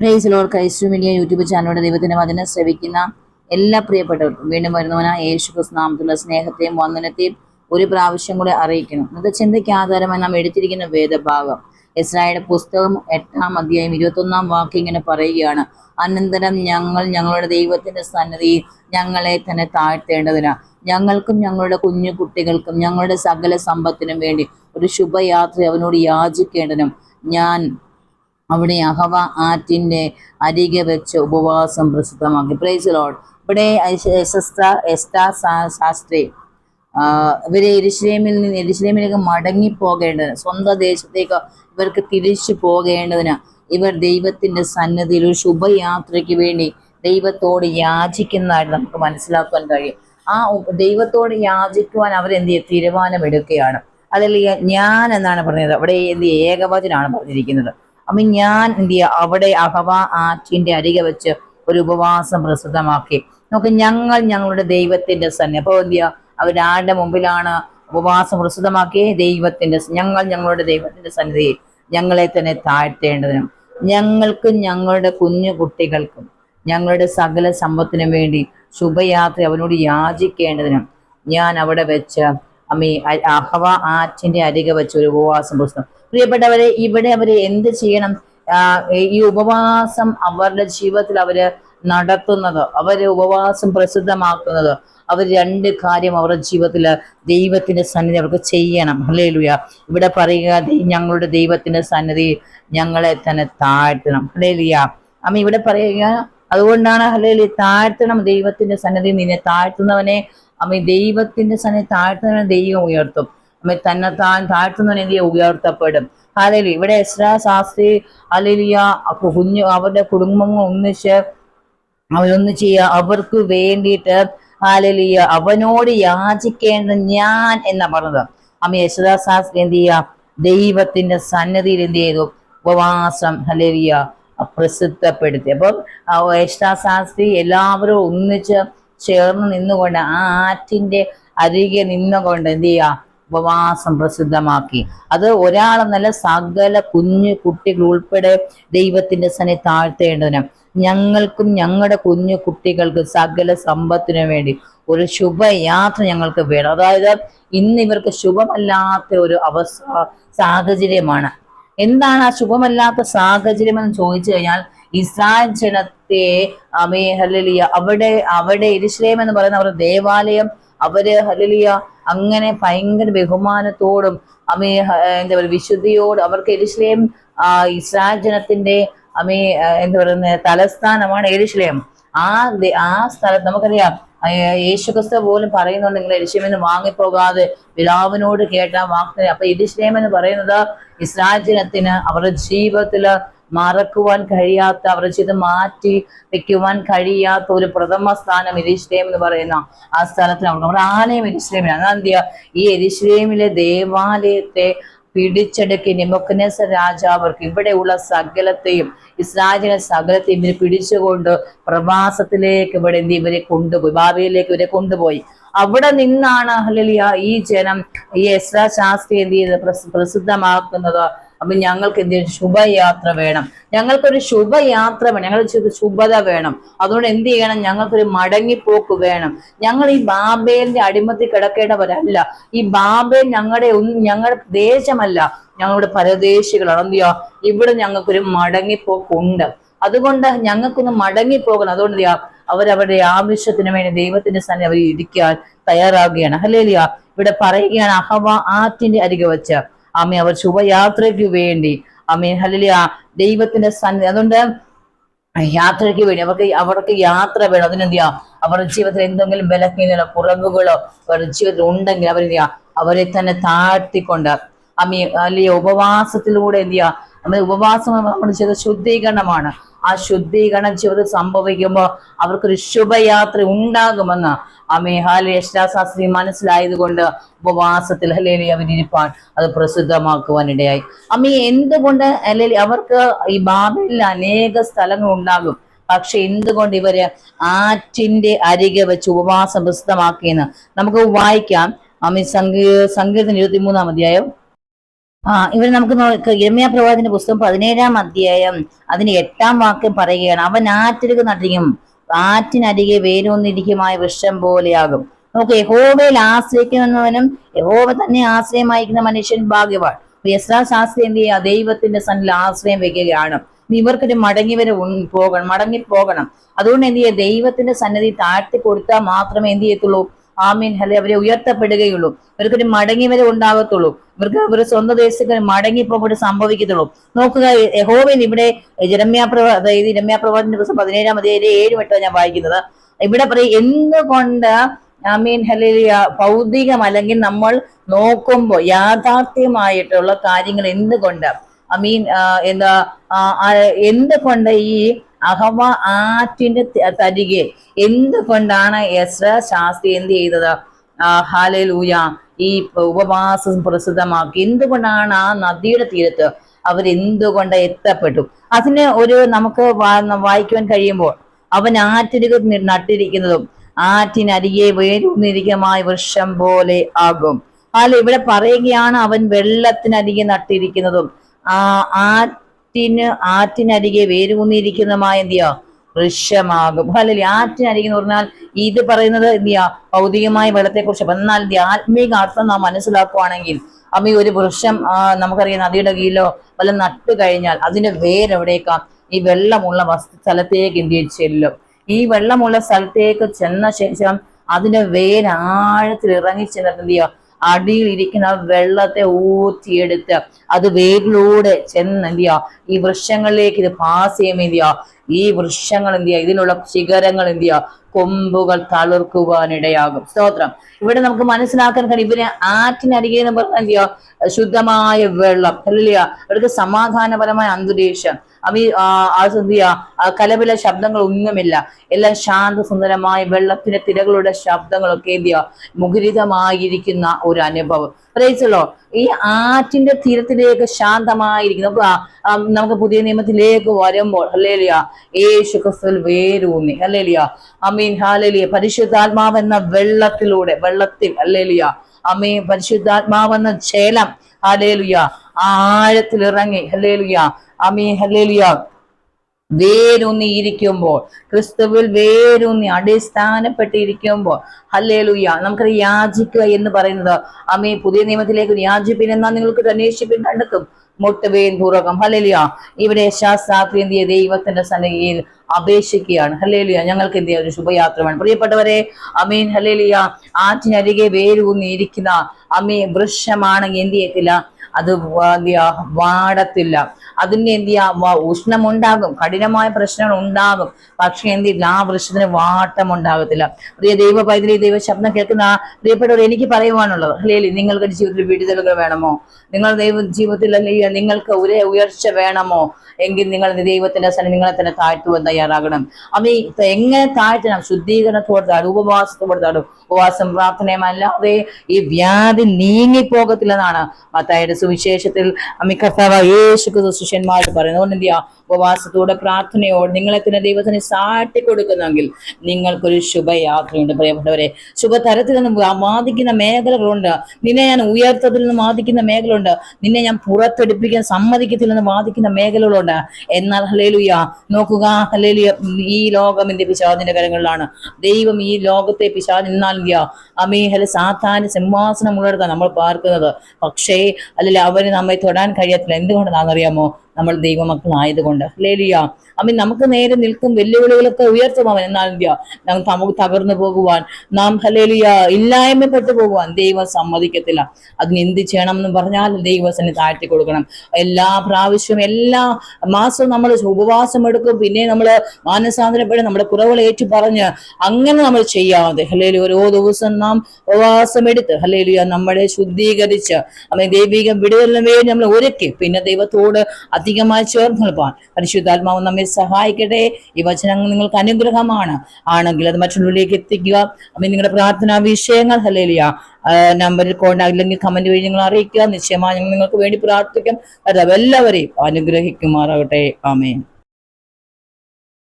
Praise Lord Christ media YouTube ചാനലിലൂടെ ദൈവത്തിന്റെ വചനം ശ്രവിക്കുന്ന എല്ലാ പ്രിയപ്പെട്ടവർക്കും വീണ്ടും വരുന്നവനായ യേശു ക്രിസ്നാമത്തിലുള്ള സ്നേഹത്തെയും വന്ദനത്തെയും ഒരു പ്രാവശ്യം കൂടെ അറിയിക്കണം. ഇന്നത്തെ ചിന്തയ്ക്ക് ആധാരമായി നാം എടുത്തിരിക്കുന്ന വേദഭാഗം. ഇസ്രായേൽ പുസ്തകം എട്ടാം അധ്യായം ഇരുപത്തൊന്നാം വാക്ക് ഇങ്ങനെ പറയുകയാണ്. അനന്തരം ഞങ്ങൾ ഞങ്ങളുടെ ദൈവത്തിന്റെ സന്നദ്ധിയിൽ ഞങ്ങളെ തന്നെ താഴ്ത്തേണ്ടതിനാ. ഞങ്ങൾക്കും ഞങ്ങളുടെ കുഞ്ഞു കുട്ടികൾക്കും ഞങ്ങളുടെ സകല സമ്പത്തിനും വേണ്ടി ഒരു ശുഭയാത്ര അവനോട് യാചിക്കേണ്ടതിനും ഞാൻ അവിടെ അഹവ ആറ്റിന്റെ അരികെ വെച്ച് ഉപവാസം പ്രസിദ്ധമാക്കി. പ്രൈസ് ലോഡ് ഇവിടെ എസ്റ്റാ ശാസ്ത്രി ഇവരെ എരിശ്ലേമിൽ നിന്ന് എരിശ്ലേമിലേക്ക് മടങ്ങി പോകേണ്ടതിന് സ്വന്തം ദേശത്തേക്ക് ഇവർക്ക് തിരിച്ചു പോകേണ്ടതിന് ഇവർ ദൈവത്തിന്റെ സന്നദ്ധിയിൽ ഒരു ശുഭയാത്രയ്ക്ക് വേണ്ടി ദൈവത്തോട് യാചിക്കുന്നതായിട്ട് നമുക്ക് മനസ്സിലാക്കാൻ കഴിയും. ആ ദൈവത്തോട് യാചിക്കുവാൻ അവരെന്ത് ചെയ്യും തീരുമാനമെടുക്കുകയാണ്. അതിൽ ഞാൻ എന്നാണ് പറഞ്ഞത്? അവിടെ എന്ത്? ഏകവചനാണ് പറഞ്ഞിരിക്കുന്നത്. അപ്പൊ ഞാൻ എന്ത് ചെയ്യുക അവിടെ അഹവ ആറ്റിന്റെ അരികെ വെച്ച് ഒരു ഉപവാസം പ്രസിദ്ധമാക്കി. നമുക്ക് ഞങ്ങൾ ഞങ്ങളുടെ ദൈവത്തിന്റെ സന്നി അപ്പൊ എന്ത് ചെയ്യുക അവരാരുടെ മുമ്പിലാണ് ഉപവാസം പ്രസിദ്ധമാക്കി ദൈവത്തിന്റെ ഞങ്ങൾ ഞങ്ങളുടെ ദൈവത്തിന്റെ സന്നിധിയിൽ ഞങ്ങളെ തന്നെ താഴ്ത്തേണ്ടതിനും ഞങ്ങൾക്കും ഞങ്ങളുടെ കുഞ്ഞു കുട്ടികൾക്കും ഞങ്ങളുടെ സകല സമ്പത്തിനും വേണ്ടി ശുഭയാത്ര അവനോട് യാചിക്കേണ്ടതിനും ഞാൻ അവിടെ വെച്ച് അമ്മീ അഹവ ആറ്റിന്റെ അരികെ വെച്ച് ഒരു ഉപവാസം പുസ്തകം പ്രിയപ്പെട്ടവരെ ഇവിടെ അവർ എന്ത് ചെയ്യണം? ഈ ഉപവാസം അവരുടെ ജീവിതത്തിൽ അവർ നടത്തുന്നത് അവർ ഉപവാസം പ്രസിദ്ധമാക്കുന്നത് അവർ രണ്ട് കാര്യം അവരുടെ ജീവിതത്തിൽ ദൈവത്തിന്റെ സന്നിധി അവർക്ക് ചെയ്യണം. ഹല്ലേലൂയ. ഇവിടെ പറയുക "ദൈ- ഞങ്ങളുടെ ദൈവത്തിന്റെ സന്നിധി ഞങ്ങളെ തന്നെ താഴ്ത്തണം. ഹല്ലേലൂയ. അമ്മ ഇവിടെ പറയുക അതുകൊണ്ടാണ് ഹലേലി താഴ്ത്തണം ദൈവത്തിന്റെ സന്നിധി നിന്നെ താഴ്ത്തുന്നവനെ. അമ്മ ദൈവത്തിന്റെ സന്നിധി താഴ്ത്തുന്നവനെ ദൈവം ഉയർത്തും. തന്നെ താൻ താഴ്ത്തുന്നവനെ എന്ത് ചെയ്യും? ഉയർത്തപ്പെടും. അല്ലെങ്കിൽ ഇവിടെ എസ്രാ ശാസ്ത്രി അലിലിയ കുഞ്ഞു അവരുടെ കുടുംബങ്ങൾ ഒന്നിച്ച് അവരൊന്നു ചെയ്യുക അവർക്ക് വേണ്ടിയിട്ട് ഹാലലിയ അവനോട് യാചിക്കേണ്ട ഞാൻ എന്നാ പറഞ്ഞത്? അമ്മ യശോദാ ശാസ്ത്രി എന്ത് ചെയ്യുക ദൈവത്തിന്റെ സന്നദ്ധിയിൽ എന്ത് ചെയ്തു? ഉപവാസം ഹലേലിയ പ്രസിദ്ധപ്പെടുത്തി. അപ്പം യശോദാ ശാസ്ത്രി എല്ലാവരും ഒന്നിച്ച് ചേർന്ന് നിന്നുകൊണ്ട് ആ ആറ്റിന്റെ അരികെ നിന്നുകൊണ്ട് എന്ത് ചെയ്യുക ഉപവാസം പ്രസിദ്ധമാക്കി. അത് ഒരാളെന്നല്ല സകല കുഞ്ഞു കുട്ടികൾ ഉൾപ്പെടെ ദൈവത്തിന്റെ സനെ താഴ്ത്തേണ്ടതിന്. ഞങ്ങൾക്കും ഞങ്ങളുടെ കുഞ്ഞു കുട്ടികൾക്ക് സകല സമ്പത്തിനു വേണ്ടി ഒരു ശുഭയാത്ര ഞങ്ങൾക്ക് വേണം. അതായത് ഇന്ന് ഇവർക്ക് ശുഭമല്ലാത്ത ഒരു അവസ്ഥ സാഹചര്യമാണ്. എന്താണ് ആ ശുഭമല്ലാത്ത സാഹചര്യം എന്ന് ചോദിച്ചു കഴിഞ്ഞാൽ ഇസ്രായേൽ ജനത്തെ അമേ അവിടെ അവിടെ എരിശ്ലേം എന്ന് പറയുന്ന അവരുടെ ദേവാലയം അവർ ഹലിയ അങ്ങനെ ഭയങ്കര ബഹുമാനത്തോടും അമേ എന്താ പറയുക വിശുദ്ധിയോടും അവർക്ക് എരിശ്ലേം ആ ഇസ്രായേൽ ജനത്തിന്റെ അമേ എന്താ പറയുന്ന തലസ്ഥാനമാണ് എരിശ്ലേം. ആ ആ സ്ഥലത്ത് നമുക്കറിയാം യേശുക്രിസ്തു പോലും പറയുന്നുണ്ട് നിങ്ങൾ എരിശ്ലേമെന്ന് വാങ്ങിപ്പോകാതെ പിതാവിനോട് കേട്ട വാക്ക് അപ്പൊ എരിശ്ലേം എന്ന് പറയുന്നത് ഇസ്രായേൽ ജനത്തിന് അവരുടെ ജീവിതത്തിൽ മറക്കുവാൻ കഴിയാത്ത അവരുടെ ജീവിതം മാറ്റി വെക്കുവാൻ കഴിയാത്ത ഒരു പ്രഥമ സ്ഥാനം എരിശ്ലേം എന്ന് പറയുന്ന ആ സ്ഥലത്തിന് നമ്മുടെ ആലയം എരിശ്ലേമിലാണ്. അതാ എന്ത് ചെയ്യുക? ഈ എരിശ്ലേമിലെ ദേവാലയത്തെ പിടിച്ചെടുക്കി നിമക്കനേസ രാജാവ് ഇവിടെയുള്ള സകലത്തെയും ഇസ്രായേലിനെ സകലത്തെയും ഇവർ പിടിച്ചുകൊണ്ട് പ്രവാസത്തിലേക്ക് ഇവിടെ എന്ത്? ഇവരെ കൊണ്ടുപോയി. ബാബയിലേക്ക് ഇവരെ കൊണ്ടുപോയി. അവിടെ നിന്നാണ് അഹ്ലിയ ഈ ജനം ഈ എസ്രാ ശാസ്ത്രി എന്ത് ചെയ്ത് പ്രസിദ്ധമാക്കുന്നത്. അപ്പൊ ഞങ്ങൾക്ക് എന്ത്? ശുഭയാത്ര വേണം. ഞങ്ങൾക്കൊരു ശുഭയാത്ര വേണം. ഞങ്ങൾ ശുഭത വേണം. അതുകൊണ്ട് എന്ത് ചെയ്യണം? ഞങ്ങൾക്കൊരു മടങ്ങിപ്പോക്ക് വേണം. ഞങ്ങൾ ഈ ബാബേലിന്റെ അടിമത്തിൽ കിടക്കേണ്ടവരല്ല. ഈ ബാബേൽ ഞങ്ങളുടെ ഞങ്ങളുടെ ദേശമല്ല. ഞങ്ങളുടെ പരദേശികളാണ്. എന്ത് ചെയ്യാ? ഇവിടെ ഞങ്ങൾക്കൊരു മടങ്ങിപ്പോക്കുണ്ട്. അതുകൊണ്ട് ഞങ്ങൾക്കൊന്ന് മടങ്ങിപ്പോകണം. അതുകൊണ്ട് എന്ത് ചെയ്യാ? അവരവരുടെ ആവശ്യത്തിന് വേണ്ടി ദൈവത്തിന്റെ സന്നിധി അവർ ഇരിക്കാൻ തയ്യാറാകുകയാണ്. ഹല്ലേലിയ. ഇവിടെ പറയുകയാണ് അഹവ ആറ്റിന്റെ അരികെ വെച്ച്. അമ്മ അവർ ശുഭയാത്രയ്ക്ക് വേണ്ടി. അമ്മ ഹലിയ ദൈവത്തിന്റെ സന്നിധി. അതുകൊണ്ട് യാത്രയ്ക്ക് വേണ്ടി അവർക്ക് അവർക്ക് യാത്ര വേണം. അതിനെന്ത് ചെയ്യാം അവരുടെ ജീവിതത്തിൽ എന്തെങ്കിലും വിലക്കിനോ കുറവുകളോ അവരുടെ ജീവിതത്തിൽ ഉണ്ടെങ്കിൽ അവരെന്ത് അവരെ തന്നെ താഴ്ത്തിക്കൊണ്ട്. അമ്മ അല്ലെങ്കിൽ ഉപവാസത്തിലൂടെ എന്ത് നമ്മുടെ നമ്മൾ ഉപവാസം നമ്മൾ ചെയ്ത ശുദ്ധീകരണമാണ്. ആ ശുദ്ധീകരണം ജീവിതം സംഭവിക്കുമ്പോൾ അവർക്കൊരു ശുഭയാത്ര ഉണ്ടാകുമെന്ന് യശാശാസ്ത്രി മനസ്സിലായത് കൊണ്ട് ഉപവാസത്തിൽ ഹലേലി അവരിപ്പാൻ അത് പ്രസിദ്ധമാക്കുവാൻ ഇടയായി അമ്മ എന്തുകൊണ്ട് അല്ലെങ്കിൽ അവർക്ക് ഈ ബാബയിൽ അനേക സ്ഥലങ്ങൾ ഉണ്ടാകും പക്ഷെ എന്തുകൊണ്ട് ഇവർ ആറ്റിന്റെ അരികെ വെച്ച് ഉപവാസം പ്രസിദ്ധമാക്കിയെന്ന് നമുക്ക് വായിക്കാം. അമ്മ സംഗീ സംഗീതം ഇരുപത്തിമൂന്നാം അധ്യായം. ആ ഇവർ നമുക്ക് ഇരമ്യ പ്രവാചന്റെ പുസ്തകം പതിനേഴാം അധ്യായം അതിന് എട്ടാം വാക്യം പറയുകയാണ്. അവൻ ആറ്റിലേക്ക് നട്ടിരിക്കും. ആറ്റിനരികെ വേരൂന്നിരിക്കുമായ വൃക്ഷം പോലെയാകും. നമുക്ക് യഹോവയിൽ ആശ്രയിക്കുന്നവനും യഹോവ തന്നെ ആശ്രയമായിരിക്കുന്ന മനുഷ്യൻ ഭാഗ്യവാൻ. യസ്രാ ശാസ്ത്രി എന്ത് ചെയ്യുക? ദൈവത്തിന്റെ സന്നിൽ ആശ്രയം വെക്കുകയാണ്. ഇവർക്കൊരു മടങ്ങി വരെ പോകണം മടങ്ങി പോകണം അതുകൊണ്ട് എന്ത് ചെയ്യുക? ദൈവത്തിന്റെ സന്നിധി താഴ്ത്തി കൊടുത്താൽ മാത്രമേ എന്ത് ചെയ്യത്തുള്ളൂ? ആമീൻ അല്ലെ അവരെ ഉയർത്തപ്പെടുകയുള്ളൂ. ഇവർക്കൊരു മടങ്ങി വരെ ഉണ്ടാകത്തുള്ളൂ. ഇവർക്ക് ഇവർ സ്വന്തം ദേശത്ത് മടങ്ങി പോകട്ട് സംഭവിക്കത്തുള്ളൂ. നോക്കുക യഹോവൻ ഇവിടെ ജരമ്യാപ്രവ അതായത് രമ്യാപ്രവാദിന്റെ ദിവസം പതിനേഴാം മതി ഏഴ് വട്ടം ഞാൻ വായിക്കുന്നത്. ഇവിടെ പറയും എന്തുകൊണ്ട് ആമീൻ ഹലിയ ഭൗതികം അല്ലെങ്കിൽ നമ്മൾ നോക്കുമ്പോൾ യാഥാർത്ഥ്യമായിട്ടുള്ള കാര്യങ്ങൾ എന്തുകൊണ്ട്? ഐ മീൻ എന്താ എന്തുകൊണ്ട് ഈ അഹവ ആറ്റിന്റെ തരികെ. എന്തുകൊണ്ടാണ് എസ്ര ശാസ്ത്രി എന്ത് ചെയ്തത്? ഹാലൂയ ഈ ഉപവാസം പ്രസിദ്ധമാക്കി. എന്തുകൊണ്ടാണ് ആ നദിയുടെ തീരത്ത് അവരെന്തുകൊണ്ട് എത്തപ്പെട്ടു? അതിന് ഒരു നമുക്ക് വായിക്കുവാൻ കഴിയുമ്പോൾ അവൻ ആറ്റിരുക നട്ടിരിക്കുന്നതും ആറ്റിനരികെ വേരൂന്നിരിക്കമായ വൃക്ഷം പോലെ ആകും. അല്ല ഇവിടെ പറയുകയാണ് അവൻ വെള്ളത്തിനരികെ നട്ടിരിക്കുന്നതും. ആ ആറ്റിന് ആറ്റിനരികെ വേരൂന്നിരിക്കുന്നതുമായ എന്തിയാ? വൃക്ഷമാകും. അല്ലെ ആറ്റിനരികെ എന്ന് പറഞ്ഞാൽ ഇത് പറയുന്നത് എന്തിയാ? ഭൗതികമായ വെള്ളത്തെ കുറിച്ച് എന്നാൽ ആത്മീക അർത്ഥം നാം മനസ്സിലാക്കുവാണെങ്കിൽ അമ്മ ഒരു വൃക്ഷം നമുക്കറിയാം നദിയുടെ കീഴിലോ വല്ല നട്ടു കഴിഞ്ഞാൽ അതിന്റെ വേരെവിടേക്കാം? ഈ വെള്ളമുള്ള വസ്തു സ്ഥലത്തേക്ക് എന്ത് ചെല്ലും. ഈ വെള്ളമുള്ള സ്ഥലത്തേക്ക് ചെന്ന ശേഷം അതിന്റെ വേര് ആഴത്തിൽ ഇറങ്ങി ചെന്നിട്ട് എന്ത് ചെയ്യുക അടിയിൽ ഇരിക്കുന്ന വെള്ളത്തെ ഊറ്റിയെടുത്ത് അത് വേരിലൂടെ ചെന്ന് എന്ത് ചെയ്യുക ഈ വൃക്ഷങ്ങളിലേക്ക് ഇത് പാസ് ചെയ്യുമ്പോൾ എന്ത് ചെയ്യുക ഈ വൃക്ഷങ്ങൾ എന്ത് ചെയ്യുക ഇതിലുള്ള ശിഖരങ്ങൾ എന്ത് ചെയ്യുക കൊമ്പുകൾ തളിർക്കുവാനിടയാകും. സ്തോത്രം. ഇവിടെ നമുക്ക് മനസ്സിലാക്കാൻ കഴിയും. ഇവർ ആറ്റിനരികെ എന്ന് പറഞ്ഞാൽ എന്ത് ചെയ്യുക ശുദ്ധമായ വെള്ളം. അല്ലല്ലോ അവർക്ക് സമാധാനപരമായ അന്തരീക്ഷം. അവ എന്ത് ചെയ്യുക കലപില ശബ്ദങ്ങൾ ഒന്നുമില്ല എല്ലാം ശാന്തസുന്ദരമായ വെള്ളത്തിന്റെ തിരകളുടെ ശബ്ദങ്ങളൊക്കെ എന്ത് ചെയ്യുക മുഖരിതമായിരിക്കുന്ന ഒരു അനുഭവം. പ്രേച്ചല്ലോ ഈ ആറ്റിന്റെ തീരത്തിലേക്ക് ശാന്തമായിരിക്കും നമുക്ക് നമുക്ക് പുതിയ നിയമത്തിലേക്ക് വരുമ്പോൾ അല്ലേലിയ യേശു ക്രിസ്തുവിൽ വേരൂന്നി. അല്ലേലിയ അമീൻ ഹാലേലിയ പരിശുദ്ധാത്മാവെന്ന വെള്ളത്തിലൂടെ വെള്ളത്തിൽ അല്ലേലിയ അമീൻ പരിശുദ്ധാത്മാവെന്ന ചേലം ഹല്ലേലിയ. ആഴത്തിൽ ഇറങ്ങി ഹലേലുയ അമീ ഹലേലുയ വേരൂന്നി ഇരിക്കുമ്പോൾ ക്രിസ്തുവിൽ വേരൂന്നി അടിസ്ഥാനപ്പെട്ടിരിക്കുമ്പോൾ ഹല്ലേലൂയ. നമുക്ക് യാചിക്കുക എന്ന് പറയുന്നത് അമ്മേ പുതിയ നിയമത്തിലേക്ക് യാചിപ്പിൻ എന്നാൽ നിങ്ങൾക്ക് അന്വേഷിപ്പിൻ കണ്ടെത്തും. മുട്ടുവേൻ പൂർവകം ഹലേലിയ ഇവിടെ ശാസ്ത്രാത്രി ദൈവത്തിന്റെ സന്നിധിയിൽ അപേക്ഷിക്കുകയാണ്. ഹലേലിയ ഞങ്ങൾക്ക് എന്ത് ഒരു ശുഭയാത്രമാണ് പ്രിയപ്പെട്ടവരെ അമീൻ. ഹലേലിയ ആറ്റിനരികെ വേരൂന്നിരിക്കുന്ന അമീ വൃക്ഷമാണെങ്കിൽ എന്ത് ചെയ്യത്തില്ല അത് വാടത്തില്ല. അതിന് എന്ത് ചെയ്യാ? ഉഷ്ണമുണ്ടാകും കഠിനമായ പ്രശ്നങ്ങൾ ഉണ്ടാകും പക്ഷെ എന്ത് ചെയ്യില്ല ആ വൃക്ഷത്തിന് വാട്ടം ഉണ്ടാകത്തില്ല പ്രിയ ദൈവ പൈതലി ദൈവ ശബ്ദം കേൾക്കുന്ന പ്രിയപ്പെട്ടവർ എനിക്ക് പറയുവാനുള്ളത്. അല്ലേ നിങ്ങൾക്ക് ജീവിതത്തിൽ വിടുതലുകൾ വേണമോ? നിങ്ങൾ ദൈവ ജീവിതത്തിൽ അല്ലെങ്കിൽ നിങ്ങൾക്ക് ഒരേ ഉയർച്ച വേണമോ? എങ്കിൽ നിങ്ങൾ ദൈവത്തിന്റെ സ്ഥലം നിങ്ങളെ തന്നെ താഴ്ത്തുവാൻ തയ്യാറാകണം. അമ്മ ഈ എങ്ങനെ താഴ്ത്തണം? ശുദ്ധീകരണത്തോടെ താഴും ഉപവാസത്തോടെ താഴും ഉപവാസം പ്രാർത്ഥനയും അല്ലാതെ ഈ വ്യാധി നീങ്ങിപ്പോകത്തില്ലെന്നാണ് മത്തായുടെ സുവിശേഷത്തിൽ അമ്മ കർത്താവ് യേശു ക്രിസ്തു ശിഷ്യന്മാരോട് പറയുന്നത് അതുകൊണ്ട് എന്ത് ഉപവാസത്തോടെ പ്രാർത്ഥനയോടെ നിങ്ങളെ തന്നെ ദൈവത്തിന് സാട്ടി കൊടുക്കുന്നെങ്കിൽ നിങ്ങൾക്കൊരു ശുഭയാത്രയുണ്ട്. പ്രിയപ്പെട്ടവരെ ശുഭതരത്തിൽ നിന്ന് ബാധിക്കുന്ന മേഖലകളുണ്ട്. നിന്നെ ഞാൻ ഉയർത്തതിൽ നിന്ന് വാദിക്കുന്ന മേഖലയുണ്ട് നിന്നെ ഞാൻ പുറത്തെടുപ്പിക്കാൻ സമ്മതിക്കത്തില്ലെന്ന് വാദിക്കുന്ന മേഖലകളുണ്ട്. എന്നാൽ ഹലേലുയ നോക്കുക ഹലേലുയ ഈ ലോകം എന്റെ പിശാദിന്റെ കരങ്ങളിലാണ്. ദൈവം ഈ ലോകത്തെ പിശാദ് എന്നാൽ അമീഹല സാത്താന് സിംഹാസനം ഉള്ളിടത്താണ് നമ്മൾ പാർക്കുന്നത്. പക്ഷേ അല്ലെങ്കിൽ അവർ നമ്മെ തൊടാൻ കഴിയത്തില്ല. എന്തുകൊണ്ടാണെന്നറിയാമോ നമ്മൾ ദൈവമക്കളായതുകൊണ്ട്. ലേലിയ അമ്മ നമുക്ക് നേരെ നിൽക്കും വെല്ലുവിളികളൊക്കെ ഉയർത്തും അവൻ. എന്നാൽ എന്ത്യ നമുക്ക് തകർന്നു പോകുവാൻ നാം ഹലേലിയ ഇല്ലായ്മപ്പെട്ടു പോകുവാൻ ദൈവം സമ്മതിക്കത്തില്ല. അതിന് എന്ത് ചെയ്യണം എന്ന് പറഞ്ഞാൽ ദൈവസന് താഴ്ത്തി കൊടുക്കണം. എല്ലാ പ്രാവശ്യവും എല്ലാ മാസവും നമ്മൾ ഉപവാസം എടുക്കും. പിന്നെ നമ്മൾ മാനസാന്തരപ്പെടും നമ്മുടെ കുറവുകൾ ഏറ്റു പറഞ്ഞ് അങ്ങനെ നമ്മൾ ചെയ്യാതെ. ഹലേലി ഓരോ ദിവസം നാം ഉപവാസം എടുത്ത് ഹലേലിയ നമ്മളെ ശുദ്ധീകരിച്ച് അമ്മ ദൈവിക വിടുതലിന് വേണ്ടി നമ്മൾ ഒരുക്കി. പിന്നെ ദൈവത്തോട് അധികമായി ചേർന്ന് നിൽപ്പാൻ പരിശുദ്ധാത്മാവ് നമ്മെ സഹായിക്കട്ടെ. ഈ വചനങ്ങൾ നിങ്ങൾക്ക് അനുഗ്രഹമാണ്. ആണെങ്കിൽ അത് മറ്റുള്ളവരിലേക്ക് എത്തിക്കുക. അപ്പൊ നിങ്ങളുടെ പ്രാർത്ഥനാ വിഷയങ്ങൾ ഹലേലിയ നമ്പറിൽ കോണ്ടാക്ട് അല്ലെങ്കിൽ കമന്റ് വഴി നിങ്ങൾ അറിയിക്കുക. നിശ്ചയമായി ഞങ്ങൾ നിങ്ങൾക്ക് വേണ്ടി പ്രാർത്ഥിക്കും. അതെല്ലാവരെയും അനുഗ്രഹിക്കുമാറാകട്ടെ. ആമേൻ.